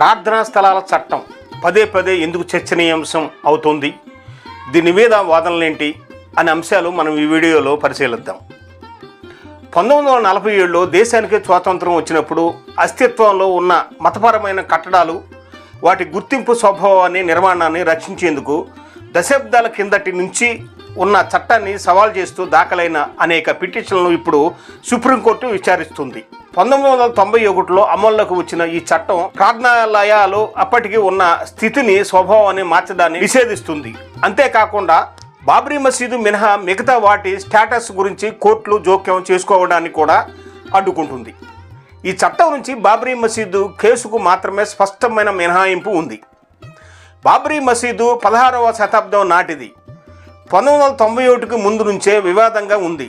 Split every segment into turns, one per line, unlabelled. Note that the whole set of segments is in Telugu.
ప్రార్థనా స్థలాల చట్టం పదే పదే ఎందుకు చర్చనీయాంశం అవుతుంది? దీని మీద వాదనలేంటి? అనే అంశాలు మనం ఈ వీడియోలో పరిశీలిద్దాం. పంతొమ్మిది వందల నలభై ఏడులో దేశానికి స్వాతంత్రం వచ్చినప్పుడు అస్తిత్వంలో ఉన్న మతపరమైన కట్టడాలు వాటి గుర్తింపు స్వభావాన్ని నిర్మాణాన్ని రక్షించేందుకు దశాబ్దాల కిందటి నుంచి ఉన్న చట్టాన్ని సవాల్ చేస్తూ దాఖలైన అనేక పిటిషన్లను ఇప్పుడు సుప్రీంకోర్టు విచారిస్తుంది. పంతొమ్మిది వందల తొంభై ఒకటిలో అమల్లోకి వచ్చిన ఈ చట్టం ప్రార్థనాలయాలు అప్పటికి ఉన్న స్థితిని స్వభావాన్ని మార్చడాన్ని నిషేధిస్తుంది. అంతేకాకుండా బాబ్రీ మసీదు మినహా మిగతా వాటి స్టేటస్ గురించి కోర్టులు జోక్యం చేసుకోవడానికి కూడా అడ్డుకుంటుంది. ఈ చట్టం నుంచి బాబ్రీ మసీదు కేసుకు మాత్రమే స్పష్టమైన మినహాయింపు ఉంది. బాబ్రీ మసీదు పదహారవ శతాబ్దం నాటిది. పంతొమ్మిది వందల తొంభై ఒకటికి ముందు నుంచే వివాదంగా ఉంది.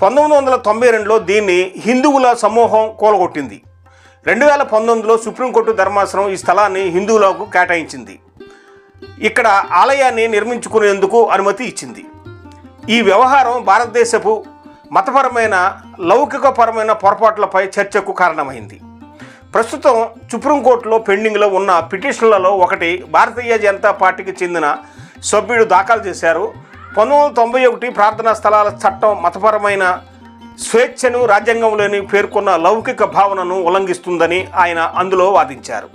పంతొమ్మిది వందల తొంభై రెండులో దీన్ని హిందువుల సమూహం కూలగొట్టింది. రెండు వేల పంతొమ్మిదిలో సుప్రీంకోర్టు ధర్మాసనం ఈ స్థలాన్ని హిందువులకు కేటాయించింది. ఇక్కడ ఆలయాన్ని నిర్మించుకునేందుకు అనుమతి ఇచ్చింది. ఈ వ్యవహారం భారతదేశపు మతపరమైన లౌకికపరమైన పొరపాట్లపై చర్చకు కారణమైంది. ప్రస్తుతం సుప్రీంకోర్టులో పెండింగ్లో ఉన్న పిటిషన్లలో ఒకటి భారతీయ జనతా పార్టీకి చెందిన సభ్యుడు దాఖలు చేశారు. పంతొమ్మిది వందల తొంభై ఒకటి ప్రార్థనా స్థలాల చట్టం మతపరమైన స్వేచ్ఛను రాజ్యాంగంలోని పేర్కొన్న లౌకిక భావనను ఉల్లంఘిస్తుందని ఆయన అందులో వాదించారు.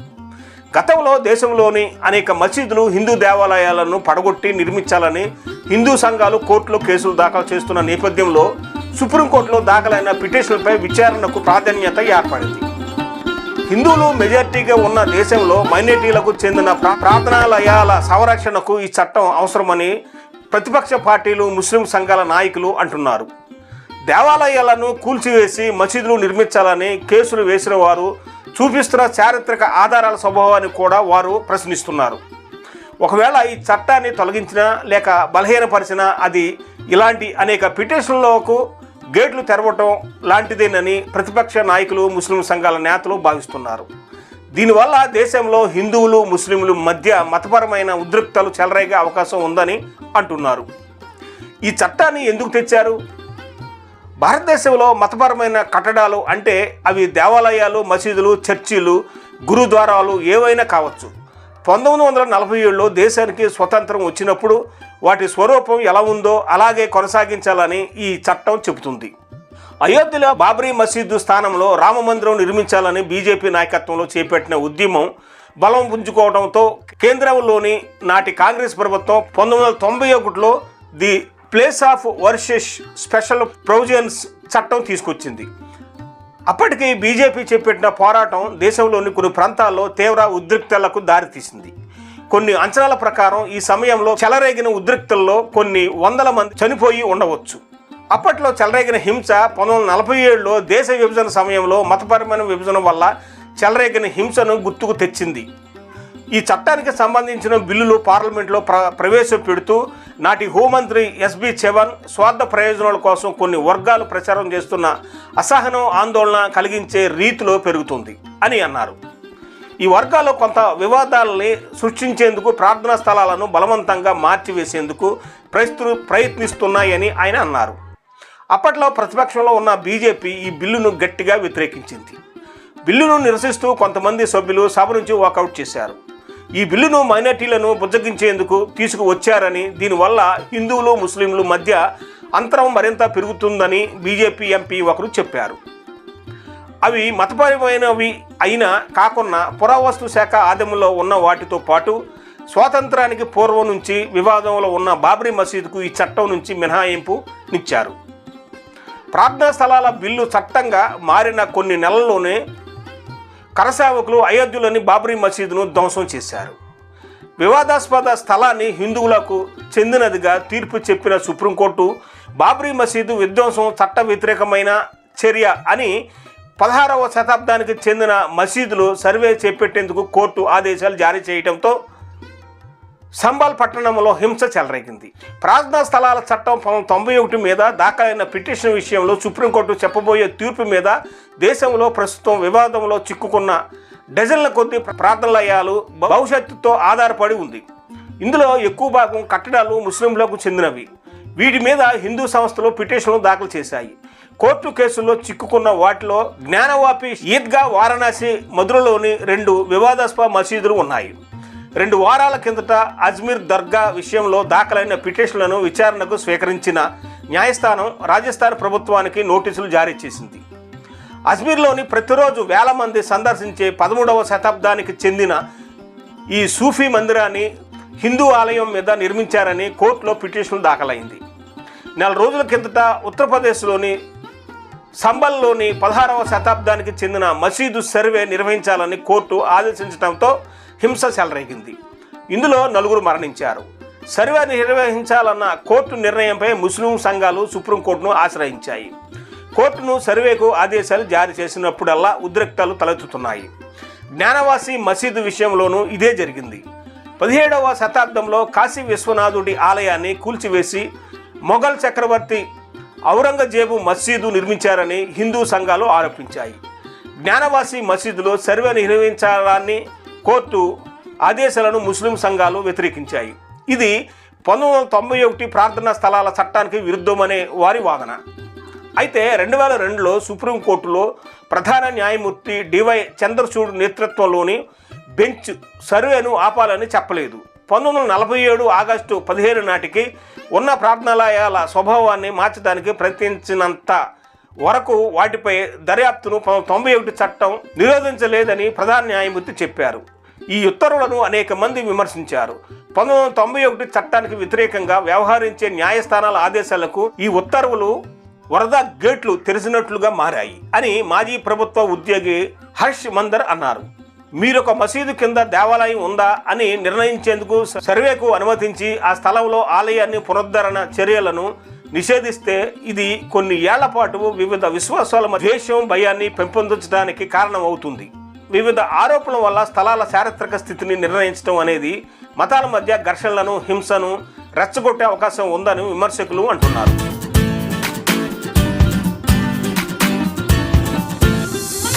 గతంలో దేశంలోని అనేక మసీదులు హిందూ దేవాలయాలను పడగొట్టి నిర్మించాలని హిందూ సంఘాలు కోర్టులో కేసులు దాఖలు చేస్తున్న నేపథ్యంలో సుప్రీంకోర్టులో దాఖలైన పిటిషన్లపై విచారణకు ప్రాధాన్యత ఏర్పడింది. హిందువులు మెజార్టీగా ఉన్న దేశంలో మైనార్టీలకు చెందిన ప్రార్థనాలయాల సంరక్షణకు ఈ చట్టం అవసరమని ప్రతిపక్ష పార్టీలు ముస్లిం సంఘాల నాయకులు అంటున్నారు. దేవాలయాలను కూల్చివేసి మసీదులు నిర్మించాలని కేసులు వేసిన వారు చూపిస్తున్న చారిత్రక ఆధారాల స్వభావాన్ని కూడా వారు ప్రశ్నిస్తున్నారు. ఒకవేళ ఈ చట్టాన్ని తొలగించినా లేక బలహీనపరిచినా అది ఇలాంటి అనేక పిటిషన్లకు గేట్లు తెరవటం లాంటిదేనని ప్రతిపక్ష నాయకులు ముస్లిం సంఘాల నేతలు భావిస్తున్నారు. దీనివల్ల దేశంలో హిందువులు ముస్లింలు మధ్య మతపరమైన ఉద్రిక్తలు చెలరేగే అవకాశం ఉందని అంటున్నారు. ఈ చట్టాన్ని ఎందుకు తెచ్చారు? భారతదేశంలో మతపరమైన కట్టడాలు అంటే అవి దేవాలయాలు మసీదులు చర్చిలు గురుద్వారాలు ఏవైనా కావచ్చు. పంతొమ్మిది వందల నలభై ఏడులో దేశానికి స్వతంత్రం వచ్చినప్పుడు వాటి స్వరూపం ఎలా ఉందో అలాగే కొనసాగించాలని ఈ చట్టం చెబుతుంది. అయోధ్యలో బాబ్రీ మసీదు స్థానంలో రామ మందిరం నిర్మించాలని బీజేపీ నాయకత్వంలో చేపట్టిన ఉద్యమం బలం పుంజుకోవడంతో కేంద్రంలోని నాటి కాంగ్రెస్ ప్రభుత్వం పంతొమ్మిది వందల తొంభై ఒకటిలో the place of worships special provisions చట్టం తీసుకొచ్చింది. అప్పటికి బీజేపీ చేపట్టిన పోరాటం దేశంలోని కొన్ని ప్రాంతాల్లో తీవ్ర ఉద్రిక్తలకు దారితీసింది. కొన్ని అంచనాల ప్రకారం ఈ సమయంలో చెలరేగిన ఉద్రిక్తల్లో కొన్ని వందల మంది చనిపోయి ఉండవచ్చు. అప్పట్లో చెలరేగిన హింస పంతొమ్మిది వందల నలభై ఏడులో దేశ విభజన సమయంలో మతపరమైన విభజన వల్ల చెలరేగిన హింసను గుర్తుకు తెచ్చింది. ఈ చట్టానికి సంబంధించిన బిల్లులు పార్లమెంట్లో ప్ర ప్రవేశపెడుతూ నాటి హోంమంత్రి ఎస్బి చవన్ స్వార్థ ప్రయోజనాల కోసం కొన్ని వర్గాలు ప్రచారం చేస్తున్న అసహనం ఆందోళన కలిగించే రీతిలో పెరుగుతుంది అని అన్నారు. ఈ వర్గాలు కొంత వివాదాలని సృష్టించేందుకు ప్రార్థనా స్థలాలను బలవంతంగా మార్చివేసేందుకు ప్రయత్ను ప్రయత్నిస్తున్నాయని ఆయన అన్నారు. అప్పట్లో ప్రతిపక్షంలో ఉన్న బీజేపీ ఈ బిల్లును గట్టిగా వ్యతిరేకించింది. బిల్లును నిరసిస్తూ కొంతమంది సభ్యులు సభ నుంచి వాకౌట్ చేశారు. ఈ బిల్లును మైనార్టీలను బుజ్జగించేందుకు తీసుకువచ్చారని దీనివల్ల హిందువులు ముస్లింలు మధ్య అంతరం మరింత పెరుగుతుందని బీజేపీ ఎంపీ ఒకరు చెప్పారు. అవి మతపరమైనవి అయినా కాకుండా పురావస్తు శాఖ ఆదములో ఉన్న వాటితో పాటు స్వాతంత్రానికి పూర్వం నుంచి వివాదంలో ఉన్న బాబ్రీ మసీదుకు ఈ చట్టం నుంచి మినహాయింపు నిచ్చారు. ప్రార్థనా స్థలాల బిల్లు చట్టంగా మారిన కొన్ని నెలల్లోనే కరసేవకులు అయోధ్యలోని బాబ్రీ మసీదును ధ్వంసం చేశారు. వివాదాస్పద స్థలాన్ని హిందువులకు చెందినదిగా తీర్పు చెప్పిన సుప్రీంకోర్టు బాబ్రీ మసీదు విధ్వంసం చట్ట వ్యతిరేకమైన చర్య అని పదహారవ శతాబ్దానికి చెందిన మసీదులు సర్వే చేపట్టేందుకు కోర్టు ఆదేశాలు జారీ చేయడంతో సంబాల్ పట్టణంలో హింస చెలరేగింది. ప్రార్థనా స్థలాల చట్టం పంతొమ్మిది తొంభై ఒకటి మీద దాఖలైన పిటిషన్ విషయంలో సుప్రీంకోర్టు చెప్పబోయే తీర్పు మీద దేశంలో ప్రస్తుతం వివాదంలో చిక్కుకున్న డజన్ల కొద్ది ప్రార్థనాలయాలు భవిష్యత్తుతో ఆధారపడి ఉంది. ఇందులో ఎక్కువ భాగం కట్టడాలు ముస్లింలకు చెందినవి. వీటి మీద హిందూ సంస్థలు పిటిషన్లు దాఖలు చేశాయి. కోర్టు కేసుల్లో చిక్కుకున్న వాటిలో జ్ఞానవాపి ఈద్గా వారణాసి మధురలోని రెండు వివాదాస్పద మసీదులు ఉన్నాయి. రెండు వారాల కిందట అజ్మీర్ దర్గా విషయంలో దాఖలైన పిటిషన్లను విచారణకు స్వీకరించిన న్యాయస్థానం రాజస్థాన్ ప్రభుత్వానికి నోటీసులు జారీ చేసింది. అజ్మీర్లోని ప్రతిరోజు వేల మంది సందర్శించే పదమూడవ శతాబ్దానికి చెందిన ఈ సూఫీ మందిరాన్ని హిందూ ఆలయం మీద నిర్మించారని కోర్టులో పిటిషన్ దాఖలైంది. నెల రోజుల కిందట ఉత్తరప్రదేశ్లోని సంబల్లోని పదహారవ శతాబ్దానికి చెందిన మసీదు సర్వే నిర్వహించాలని కోర్టు ఆదేశించడంతో హింస చెలరేగింది. ఇందులో నలుగురు మరణించారు. సర్వే నిర్వహించాలన్న కోర్టు నిర్ణయంపై ముస్లిం సంఘాలు సుప్రీంకోర్టును ఆశ్రయించాయి. కోర్టును సర్వేకు ఆదేశాలు జారీ చేసినప్పుడల్లా ఉద్రిక్తాలు తలెత్తుతున్నాయి. జ్ఞానవాసి మసీదు విషయంలోనూ ఇదే జరిగింది. పదిహేడవ శతాబ్దంలో కాశీ విశ్వనాథుడి ఆలయాన్ని కూల్చివేసి మొఘల్ చక్రవర్తి ఔరంగజేబు మసీదు నిర్మించారని హిందూ సంఘాలు ఆరోపించాయి. జ్ఞానవాసి మసీదులో సర్వే నిర్వహించాలని కోర్టు ఆదేశాలను ముస్లిం సంఘాలు వ్యతిరేకించాయి. ఇది పంతొమ్మిది వందల తొంభై ఒకటి ప్రార్థనా స్థలాల చట్టానికి విరుద్ధమనే వారి వాదన. అయితే రెండు వేల రెండులో సుప్రీంకోర్టులో ప్రధాన న్యాయమూర్తి డివై చంద్రచూడ్ నేతృత్వంలోని బెంచ్ సర్వేను ఆపాలని చెప్పలేదు. పంతొమ్మిది వందల నలభై ఏడు ఆగస్టు పదిహేను నాటికి ఉన్న ప్రార్థనాలయాల స్వభావాన్ని మార్చడానికి ప్రయత్నించినంత వరకు వాటిపై దర్యాప్తును తొంభై ఒకటి చట్టం నిరోధించలేదని ప్రధాన న్యాయమూర్తి చెప్పారు. ఈ ఉత్తర్వులను అనేక మంది విమర్శించారు. పంతొమ్మిది వందల తొంభై ఒకటి చట్టానికి వ్యతిరేకంగా వ్యవహరించే న్యాయస్థానాల ఆదేశాలకు ఈ ఉత్తర్వులు వరద గేట్లు తెరిచినట్లుగా మారాయి అని మాజీ ప్రభుత్వ ఉద్యోగి హర్ష్ మందర్ అన్నారు. మీరొక మసీదు కింద దేవాలయం ఉందా అని నిర్ణయించేందుకు సర్వేకు అనుమతించి ఆ స్థలంలో ఆలయాన్ని పునరుద్ధరణ చర్యలను నిషేధిస్తే ఇది కొన్ని ఏళ్ళ పాటు వివిధ విశ్వాసాల మధ్య ద్వేషం భయాన్ని పెంపొందించడానికి కారణమవుతుంది. వివిధ ఆరోపణల వల్ల స్థలాల చారిత్రక స్థితిని నిర్ణయించడం అనేది మతాల మధ్య ఘర్షణలను హింసను రెచ్చగొట్టే అవకాశం ఉందని విమర్శకులు అంటున్నారు.